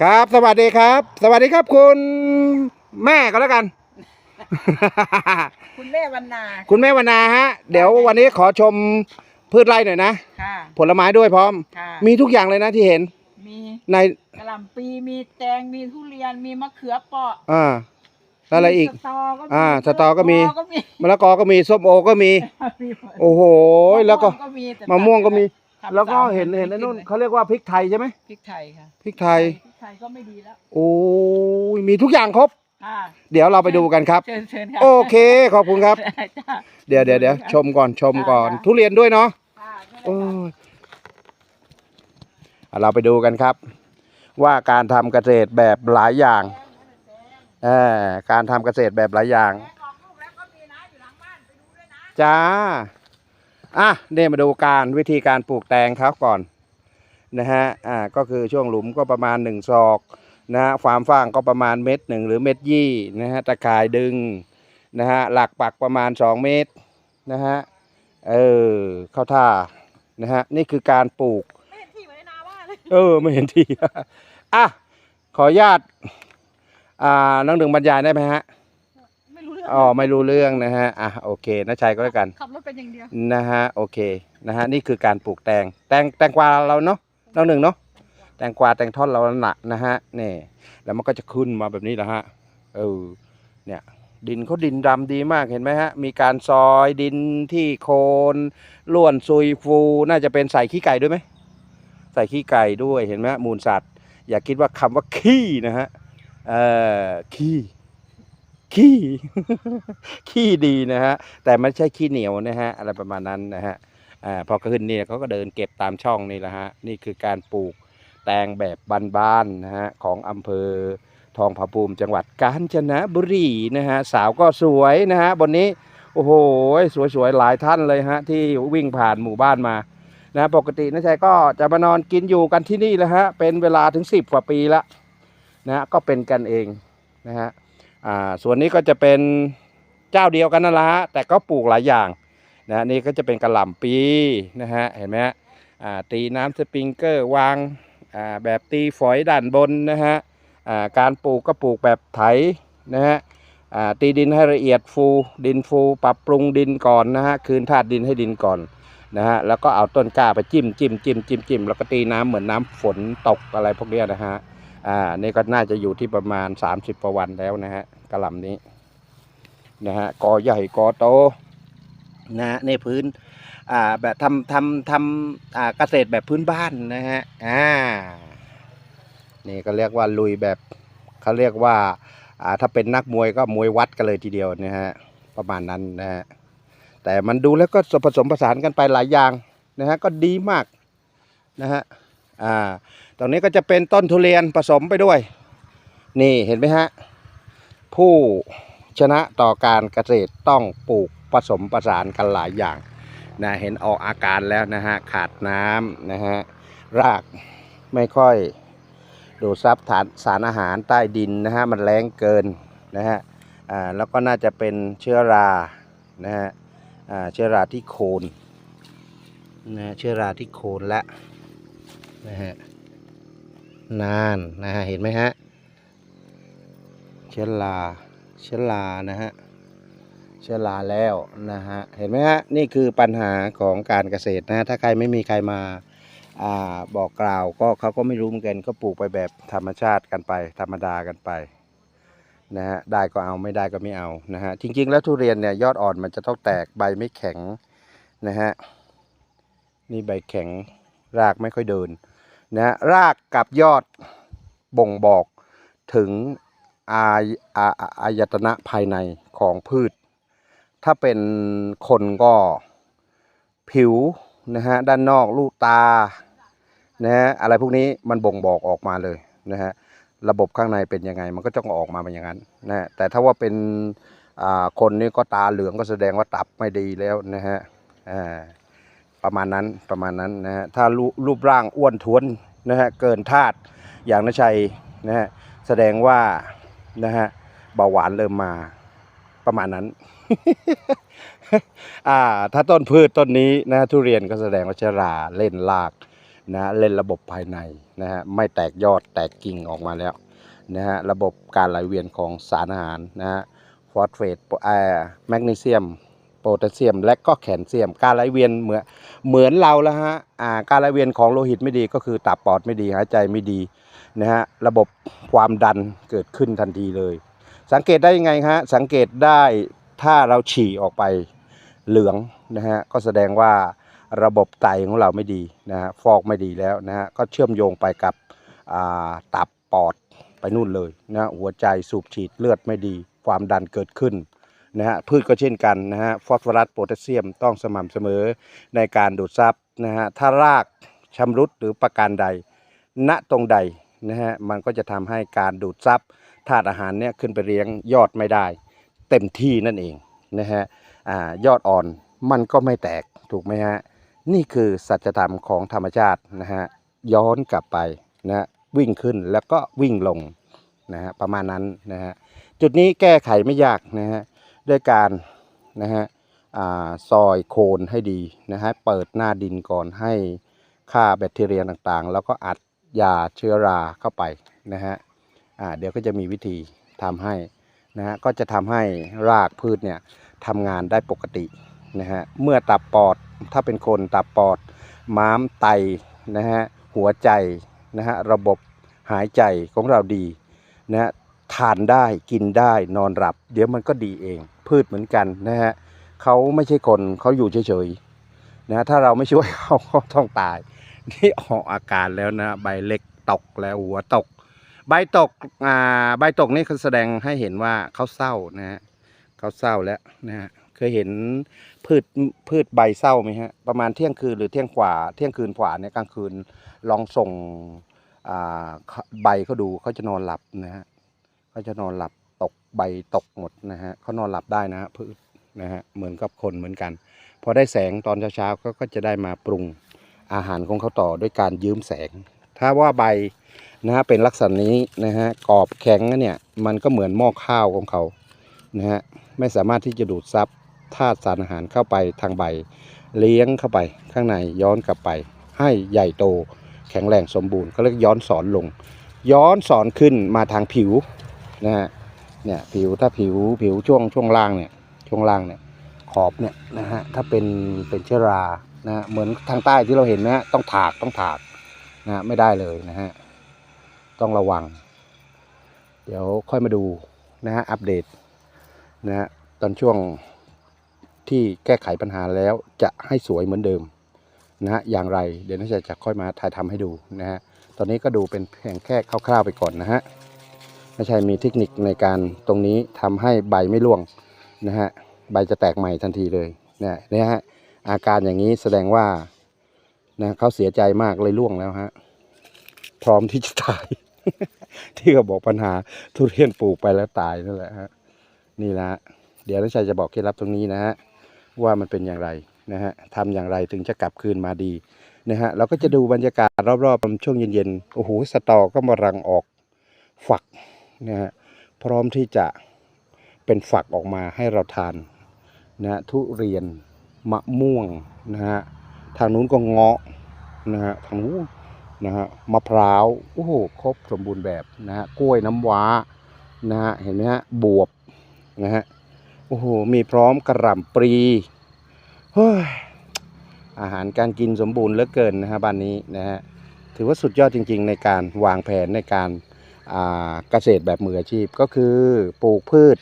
ครับ สวัสดีครับ สวัสดีครับคุณแม่ก็แล้วกัน คุณแม่วันนา คุณแม่วนาฮะ เดี๋ยววันนี้ขอชมพืชไร่หน่อยนะ ค่ะ ผลไม้ด้วยพร้อม ค่ะ มีทุกอย่างเลยนะที่เห็น มีในกระหล่ำปีมีแตง มีทุเรียน มีมะเขือเปราะอ่าแล้วอะไรอีก มีสตอก็มีอ่าสตอก็มี มะละกอก็มีมะละกอก็มีส้มโอก็มี มีโอ้โหแล้วก็มะม่วงก็มี แต่มะม่วงก็มีทำแล้วก็ตามเห็นเห็นไอ้นู่นเขาเรียกว่าพริกไทยใช่ไหมพริกไทยค่ะพริกไทย พริกไทยก็ไม่ดีแล้วโอ้ยมีทุกอย่างครบค่ะเดี๋ยวเราไปดูกันครับ เชิญเชิญค่ะโอเคขอบคุณครับ จ้า เดี๋ยวเดี๋ยวเดี๋ยวชมก่อนชมก่อนค่ะทุเรียนด้วยเนาะ ค่ะโอ้ยอะเราไปดูกันครับ ว่าการทำเกษตรแบบหลายอย่างเออการทำเกษตรแบบหลายอย่างแตงออกลูกแล้วก็มีนะอยู่หลังบ้านไปดูด้วยนะจ้า อะเนี่ยมาดูการวิธีการปลูกแตงเขาก่อนนะฮะอ่าก็คือช่วงหลุมก็ประมาณหนึ่งศอกนะฮะความฟ้างก็ประมาณเม็ดหนึ่งหรือเม็ดยี่นะฮะตะข่ายดึงนะฮะหลักปักประมาณสองเมตรนะฮะเออเข้าท่านะฮะนี่คือการปลูกไม่เห็นที่เหมือนในนาว่าเลยเออไม่เห็นทีอะขออนุญาตอ่าน้องดึงบรรยายได้ไหมฮะไม่รู้เรื่ องอ๋อไม่รู้เรื่องนะฮะอะโอเคนะชัยก็แล้วกันขับรถเป็นอย่างเดียวนะฮะโอเคนะฮะนี่คือการปลูกแตงแตงแตงกวาเราเนาะน้องหนึ่งเนาะแตงกวาแตงท่อนเราหนักนะฮะนี่แล้วมันก็จะขึ้นมาแบบนี้แหละฮะเออเนี่ยดินเขาดินดำดีมากเห็นไหมฮะ มีการซอยดินที่โคนล้วนซุยฟูน่าจะเป็นใส่ขี้ไก่ด้วยไหมใส่ขี้ไก่ด้วยเห็นไหมฮะมูลสัตว์ อย่าคิดว่าคำว่าขี้นะฮะเออขี้ ขี้ขี้ดีนะฮะแต่ไม่ใช่ขี้เหนียวนะฮะอะไรประมาณนั้นนะฮะอ่าพอขึ้นนี่เขาก็เดินเก็บตามช่องนี่แหละฮะนี่คือการปลูกแตงแบบบ้านๆนะฮะของอำเภอทองผาภูมิจังหวัดกาญจนบุรีนะฮะสาวก็สวยนะฮะบนนี้โอ้โหสวยๆหลายท่านเลยฮะที่วิ่งผ่านหมู่บ้านมานะปกตินะชัยก็จะมานอนกินอยู่กันที่นี่แหละฮะเป็นเวลาถึง 10 กว่าปีละนะฮะก็เป็นกันเองนะฮะ อ่าส่วนนี้ก็จะเป็นเจ้าเดียวกันนั่นละแต่ก็ปลูกหลายอย่างนะนี่ก็จะเป็นกระหล่ำปีนะฮะเห็นไหมฮะอ่าตีน้ำสปริงเกอร์วางอ่าแบบตีฝอยด้านบนนะฮะอ่าการปลูกก็ปลูกแบบไถนะฮะอ่าตีดินให้ละเอียดฟู ดินฟู ปรับปรุงดินก่อนนะฮะคืนธาตุดินให้ดินก่อนนะฮะแล้วก็เอาต้นกล้าไปจิ้มจิ้มจิ้มจิ้มจิ้มแล้วก็ตีน้ำเหมือนน้ำฝนตกอะไรพวกนี้นะฮะ อ่านี่ก็น่าจะอยู่ที่ประมาณ 30กว่าวันแล้วนะฮะกระหล่ำนี้นะฮะกอใหญ่กอโตนะฮะในพื้นอ่าแบบทำทำทำอ่าเกษตรแบบพื้นบ้านนะฮะอ่านี่ก็เรียกว่าลุยแบบเขาเรียกว่าอ่าถ้าเป็นนักมวยก็มวยวัดกันเลยทีเดียวนะฮะประมาณนั้นนะฮะแต่มันดูแล้วก็ผสมผสานกันไปหลายอย่างนะฮะก็ดีมากนะฮะอ่า รงนี้ก็จะเป็นต้นทุเรียนผสมไปด้วย นี่เห็นไหมฮะ ผู้ชนะต่อการเกษตรต้องปลูกผสมประสานกันหลายอย่างนะเห็นออกอาการแล้วนะฮะ ขาดน้ำนะฮะ รากไม่ค่อยดูดซับฐานสารอาหารใต้ดินนะฮะ มันแรงเกินนะฮะอ่าแล้วก็น่าจะเป็นเชื้อรานะฮะอ่าเชื้อราที่โคนนะฮะเชื้อราที่โคนและนะฮะ นานนะฮะเห็นไหมฮะเชื้อราเชื้อรานะฮะเชื้อราแล้วนะฮะเห็นไหมฮะนี่คือปัญหาของการเกษตรนะะถ้าใครไม่มีใครมาอ่าบอกกล่าวก็เขาก็ไม่รู้เหมือนกันก็ปลูกไปแบบธรรมชาติกันไป ธรรมดากันไปนะฮะได้ก็เอาไม่ได้ก็ไม่เอานะฮะจริง ๆ แล้วทุเรียนเนี่ยยอดอ่อนมันจะต้องแตกใบไม่แข็งนะฮะนี่ใบแข็งรากไม่ค่อยเดิน นะรากกับยอดบ่งบอกถึงอายอาอาอายตนะภายในของพืช ถ้าเป็นคนก็ผิวนะฮะด้านนอกลูกตานะฮะอะไรพวกนี้มันบ่งบอกออกมาเลยนะฮะระบบข้างในเป็นยังไงมันก็ต้ออกมาเป็นอย่างนั้นนะฮะแต่ถ้าว่าเป็นอ่าคนนี้ก็ตาเหลืองก็แสดงว่าตับไม่ดีแล้วนะฮะประมาณนั้นประมาณนั้นนะฮะถ้ารูปร่างอ้วนท้วน นะฮะเกินธาตุอย่างนชัยนะฮะแสดงว่านะฮะเบาหวานเริ่มมาประมาณนั้น อ่า ถ้าต้นพืชต้นนี้นะทุเรียนก็แสดงว่าชราเล่นรากนะเล่นระบบภายในนะฮะไม่แตกยอดแตกกิ่งออกมาแล้วนะฮะระบบการไหลเวียนของสารอาหารนะฮะฟอสเฟตเอ่อแมกนีเซียม โพแทสเซียม และก็แคลเซียม การไหลเวียนเหมือนเหมือนเราแล้วฮะอ่าการไหลเวียนของโลหิตไม่ดีก็คือตับปอดไม่ดีหายใจไม่ดีนะฮะระบบความดันเกิดขึ้นทันทีเลย สังเกตได้ยังไงฮะสังเกตได้ถ้าเราฉี่ออกไปเหลืองนะฮะก็แสดงว่าระบบไตของเราไม่ดีนะฮะฟอกไม่ดีแล้วนะฮะก็เชื่อมโยงไปกับอ่าตับปอดไปนู่นเลยนะหัวใจสูบฉีดเลือดไม่ดี ความดันเกิดขึ้น นะฮะพืชก็เช่นกันนะฮะฟอสฟอรัสโพแทสเซียมต้องสม่ำเสมอในการดูดซับนะฮะถ้ารากชำรุดหรือประการใด ณตรงใดนะฮะมันก็จะทำให้การดูดซับธาตุอาหารเนี่ยขึ้นไปเลี้ยงยอดไม่ได้ เต็มที่นั่นเองนะฮะอายอดอ่อนมันก็ไม่แตกถูกไหมฮะนี่คือสัจธรรมของธรรมชาตินะฮะย้อนกลับไปนะฮะวิ่งขึ้นแล้วก็วิ่งลงนะฮะประมาณนั้นนะฮะจุดนี้แก้ไขไม่ยากนะฮะ ด้วยการนะฮะซอยโคนให้ดีนะฮะเปิดหน้าดินก่อนให้ฆ่าแบคทีเรียต่างๆ แล้วก็อัดยาเชื้อราเข้าไปนะฮะเดี๋ยวก็จะมีวิธีทำให้นะฮะก็จะทำให้รากพืชเนี่ยทำงานได้ปกตินะฮะเมื่อตับปอดถ้าเป็นคนตับปอด ม้ามไตนะฮะหัวใจนะฮะระบบหายใจของเราดีนะฮะ ทานได้กินได้นอนหลับ เดี๋ยวมันก็ดีเอง พืชเหมือนกันนะฮะเขาไม่ใช่คนเขาอยู่เฉยๆนะฮะถ้าเราไม่ช่วยเขาเขาต้องตาย นี่ออกอาการแล้วนะ ใบเล็กตกแล้วหัวตก ใบตกอ่าใบตกนี่คือแสดงให้เห็นว่าเขาเศร้านะฮะเขาเศร้าแล้วนะฮะเคยเห็นพืชพืชใบเศร้าไหมฮะประมาณเที่ยงคืนหรือเที่ยงกว่าเที่ยงคืนกว่าเนี่ยกลางคืนลองส่งอ่าใบเขาดูเขาจะนอนหลับนะฮะ เขาจะนอนหลับตกใบตกหมดนะฮะเขานอนหลับได้นะฮะพืชนะฮะเหมือนกับคนเหมือนกัน พอได้แสงตอนเช้าๆก็ก็จะได้มาปรุงอาหารของเขาต่อด้วยการยืมแสง ถ้าว่าใบนะฮะเป็นลักษณะนี้นะฮะกรอบแข็งเนี่ยมันก็เหมือนหม้อข้าวของเขานะฮะไม่สามารถที่จะดูดซับธาตุสารอาหารเข้าไปทางใบ เลี้ยงเข้าไปข้างในย้อนกลับไป ให้ใหญ่โตแข็งแรงสมบูรณ์ก็เรียกย้อนสอนลง ย้อนสอนขึ้นมาทางผิว นะฮะเนี่ยผิวถ้าผิวผิวช่วงช่วงล่างเนี่ยช่วงล่างเนี่ยขอบเนี่ยนะฮะถ้าเป็นเป็นเชื้อรานะฮะเหมือนทางใต้ที่เราเห็นนะฮะต้องถากต้องถากนะฮะไม่ได้เลยนะฮะต้องระวัง เดี๋ยวค่อยมาดูนะฮะอัปเดตนะฮะตอนช่วงที่แก้ไขปัญหาแล้วจะให้สวยเหมือนเดิมนะฮะอย่างไรเดี๋ยวน่าจะจะค่อยมาถ่ายทำให้ดูนะฮะตอนนี้ก็ดูเป็นเพียงแค่คร่าวๆไปก่อนนะฮะ ไม่ใช่มีเทคนิคในการตรงนี้ทำให้ใบไม่ร่วงนะฮะใบจะแตกใหม่ทันทีเลยเนี่ยนี่ยฮะอาการอย่างนี้แสดงว่านะเขาเสียใจมากเลยร่วงแล้วฮะพร้อมที่จะตาย ที่เขาบอกปัญหาทุเรียนปลูกไปแล้วตายนั่นแหละฮะนี่แหละฮะเดี๋ยวนักชัยจะบอกเคล็ดลับตรงนี้นะฮะว่ามันเป็นอย่างไรนะฮะทำอย่างไรถึงจะกลับคืนมาดีนะฮะเราก็จะดูบรรยากาศรอบๆช่วงเย็นๆโอ้โหสตอก็มารังออกฝัก นะฮะพร้อมที่จะเป็นฝักออกมาให้เราทานนะฮะทุเรียนมะม่วงนะฮะทางนู้นก็เงาะนะฮะทางนู้นนะฮะมะพร้าวโอ้โหครบสมบูรณ์แบบนะฮะกล้วยน้ำว้านะฮะเห็นไหมฮะบวบนะฮะโอ้โหมีพร้อมกระหล่ำปลีเฮ้ยอาหารการกินสมบูรณ์เหลือเกินนะฮะบ้านนี้นะฮะถือว่าสุดยอดจริง ๆ ในการวางแผนในการ เกษตรแบบมืออาชีพก็คือปลูกพืช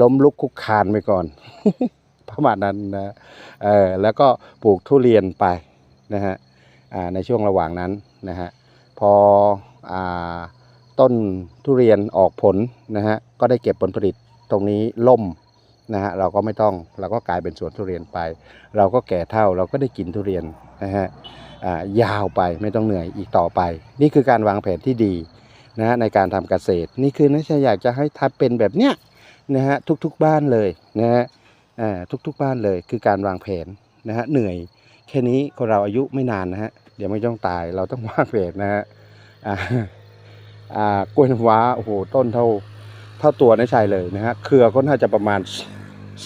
ล้มลุกคุกคานไปก่อนประมาณนั้นนะเออแล้วก็ปลูกทุเรียนไปนะฮะในช่วงระหว่างนั้นนะฮะพออต้นทุเรียนออกผลนะฮะก็ได้เก็บผลผลิตตรงนี้ล่มนะฮะเราก็ไม่ต้องเราก็กลายเป็นสวนทุเรียนไป เราก็แก่เท่าเราก็ได้กินทุเรียนนะฮะยาวไปไม่ต้องเหนื่อยอีกต่อไป นี่คือการวางแผนที่ดี นะฮะในการทำเกษตร นี่คือนัชอยากจะให้ทำเป็นแบบเนี้ยนะฮะทุกๆบ้านเลยนะฮะอ่าทุกๆบ้านเลยคือการวางแผนนะฮะเหนื่อยแค่นี้คนเราอายุไม่นานนะฮะเดี๋ยวไม่ต้องตายเราต้องวางแผนนะฮะอ่าอ่ากล้วยน้ำว้าโอ้โหต้นเท่าเท่าตัวนะชัยเลยนะฮะเครือก็น่าจะประมาณ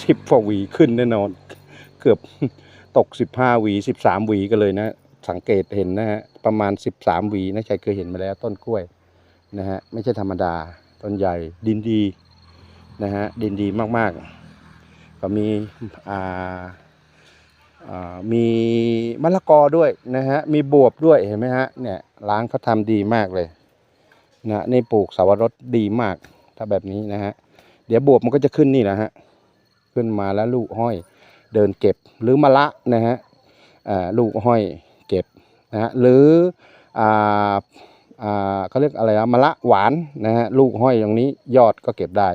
สิบกว่าหวีขึ้นแน่นอน เกือบตกสิบห้าหวีสิบสามหวีกันเลยนะสังเกตเห็นนะฮะประมาณ13หวีนะชัยเคยเห็นมาแล้วต้นกล้วย นะฮะไม่ใช่ธรรมดาต้นใหญ่ดินดีนะฮะดินดีมากๆ ก็มีอ่าอ่ามีมะละกอด้วยนะฮะมีบวบด้วยเห็นไหมฮะเนี่ยร้านเขาทำดีมากเลยนะนี่ปลูกสาวรสดีมากถ้าแบบนี้นะฮะเดี๋ยวบวบมันก็จะขึ้นนี่แหละฮะขึ้นมาแล้วลูกห้อยเดินเก็บหรือมะละนะฮะอ่าลูกห้อยเก็บนะฮะหรืออ่า เขาเรียกอะไรอะมะละหวานนะฮะลูกห้อยตรงนี้ยอดก็เก็บได้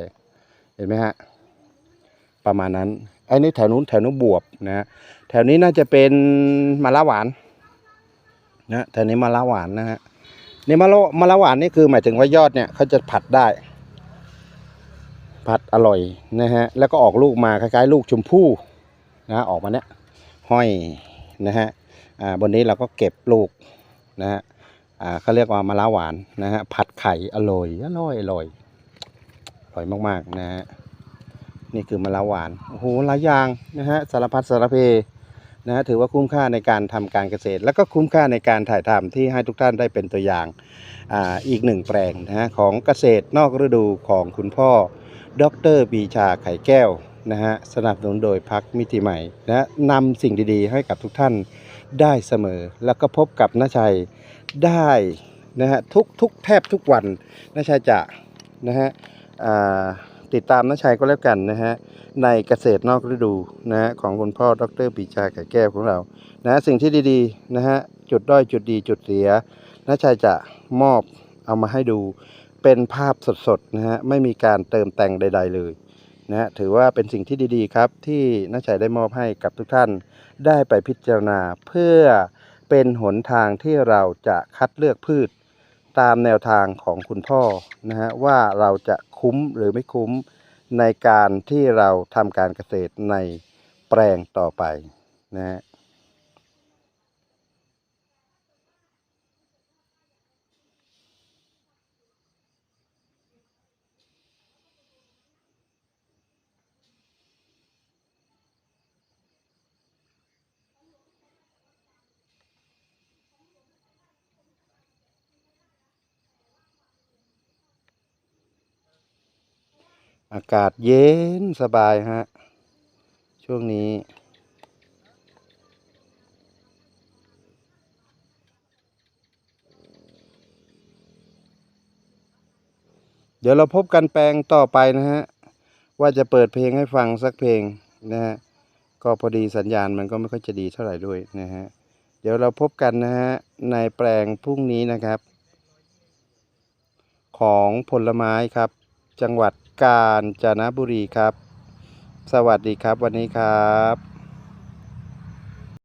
เห็นไหมฮะประมาณนั้นไอ้นี่แถวนู้นแถวนู้นบวบนะฮะแถวนี้น่าจะเป็นมะละหวานนะแถวนี้มะละหวานนะฮะนี่มะละมะละหวานนี่คือหมายถึงว่ายอดเนี่ยเขาจะผัดได้ ผัดอร่อยนะฮะแล้วก็ออกลูกมาคล้ายๆ ลูกชมพู่นะออกมาเนี้ยห้อยนะฮะอ่าบนนี้เราก็เก็บลูกนะฮะ อ่าเขาเรียกว่ามะละหวานนะฮะผัดไข่อร่อยอร่อยอร่อยอร่อยมากๆนะฮะนี่คือมะละหวานโอ้โหหลายอย่างนะฮะสารพัดสารเพนะฮะถือว่าคุ้มค่าในการทำการเกษตร แล้วก็คุ้มค่าในการถ่ายทำที่ให้ทุกท่านได้เป็นตัวอย่างอ่าอีกหนึ่งแปลงนะฮะของเกษตรนอกฤดูของคุณพ่อ ดรปีชาไข่แก้วนะฮะสนับสนุนโดยพักมิติใหม่นะนำสิ่งดีๆ ให้กับทุกท่านได้เสมอ แล้วก็พบกับน้าชัย ได้นะฮะทุกทุกแทบทุกวันน้าชัยจะนะฮะติดตามน้าชัยก็แล้วกันนะฮะในเกษตรนอกฤดูนะฮะของคุณพ่อดรปีชาไข่แก้วของเรานะสิ่งที่ดีๆนะฮะจุดด้อยจุดดีจุดเสียน้าชัยจะมอบเอามาให้ดูเป็นภาพสดๆนะฮะไม่มีการเติมแต่งใด ๆ เลยนะฮะถือว่าเป็นสิ่งที่ดีๆครับที่น้าชัยได้มอบให้กับทุกท่านได้ไปพิจารณาเพื่อ เป็นหนทางที่เราจะคัดเลือกพืช ตามแนวทางของคุณพ่อนะฮะว่าเราจะคุ้มหรือไม่คุ้มในการที่เราทำการเกษตรในแปลงต่อไปนะฮะ อากาศเย็นสบายฮะ ช่วงนี้ เดี๋ยวเราพบกันแปลงต่อไปนะฮะ ว่าจะเปิดเพลงให้ฟังสักเพลงนะฮะ ก็พอดีสัญญาณมันก็ไม่ค่อยจะดีเท่าไหร่ด้วยนะฮะ เดี๋ยวเราพบกันนะฮะ ในแปลงพรุ่งนี้นะครับ ของผลไม้ครับจังหวัด กาญจนบุรีครับ สวัสดีครับวันนี้ครับ